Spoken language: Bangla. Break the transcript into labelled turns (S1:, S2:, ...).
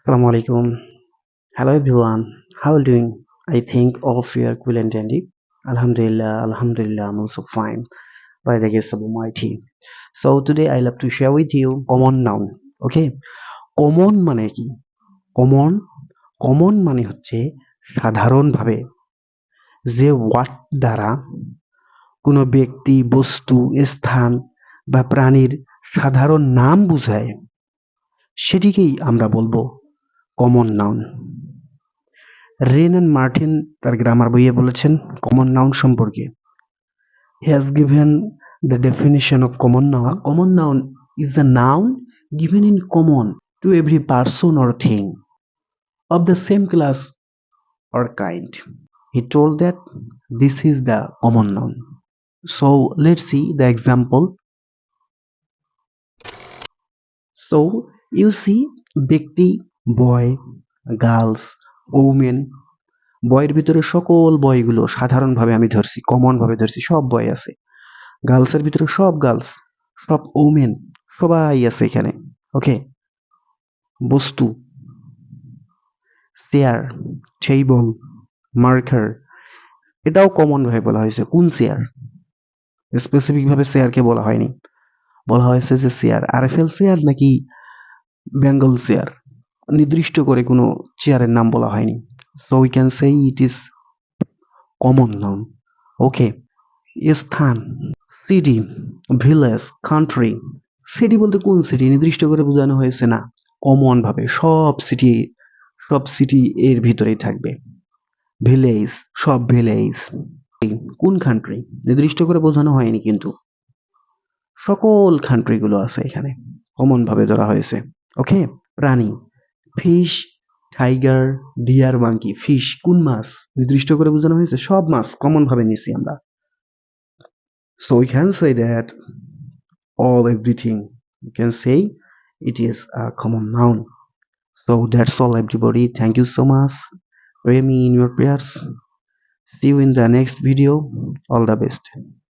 S1: Assalamu alaikum. Hello everyone. How are you doing? I think all of you are cool and dandy. Alhamdulillah, Alhamdulillah, I'm also fine by the grace of Almighty. So today I love to share with you common noun. Okay? Common মানে কি কমন কমন মানে হচ্ছে সাধারণভাবে যে ওয়ার্ড দ্বারা কোনো ব্যক্তি বস্তু স্থান বা প্রাণীর সাধারণ নাম বোঝায় সেটিকেই আমরা বলব common noun Wren and Martin তার গ্রামার বইয়ে বলেছেন কমন নাউন সম্পর্কে he has given the definition of common noun common noun is the noun given in common to every person or thing of the same class or kind. He told that this is the common noun. So let's see the example. So you see ব্যক্তি বয় গার্লস ওমেন বয়ের ভিতরে সকল বয়গুলো সাধারণভাবে আমি ধরছি কমনভাবে ধরছি, সব বয় আছে। গার্লসের ভিতরে সব গার্লস সব ওমেন সবাই আছে এখানে ওকে বস্তু চেয়ার টেবল মার্কার এটাও কমনভাবে বলা হয়েছে, কোন চেয়ার স্পেসিফিক ভাবে চেয়ারকে বলা হয়নি। বলা হয়েছে যে চেয়ার আরএফএল চেয়ার নাকি বেঙ্গল চেয়ার নির্দিষ্ট করে কোনো চেয়ারের নাম বলা হয়নি। So we can say it is common noun okay স্থান সিটি ভিলেজ কান্ট্রি সিটি বলতে কোন সিটি নির্দিষ্ট করে বোঝানো হয়েছে না। কমন ভাবে সব সিটি সব সিটি এর ভিতরেই থাকবে। ভিলেজ সব ভিলেজ কোন কান্ট্রি নির্দিষ্ট করে বোঝানো হয়নি কিন্তু। সকল কান্ট্রিগুলো আছে এখানে। কমন ভাবে ধরা হয়েছে। ওকে প্রাণী। Fish tiger deer monkey fish কোন মাছ নির্দিষ্ট করে বোঝানো হয়েছে সব মাছ কমন ভাবে নিছি আমরা so we can say that all everything you can say it is a common noun so that's all everybody thank you so much pray me in your prayers see you in the next video all the best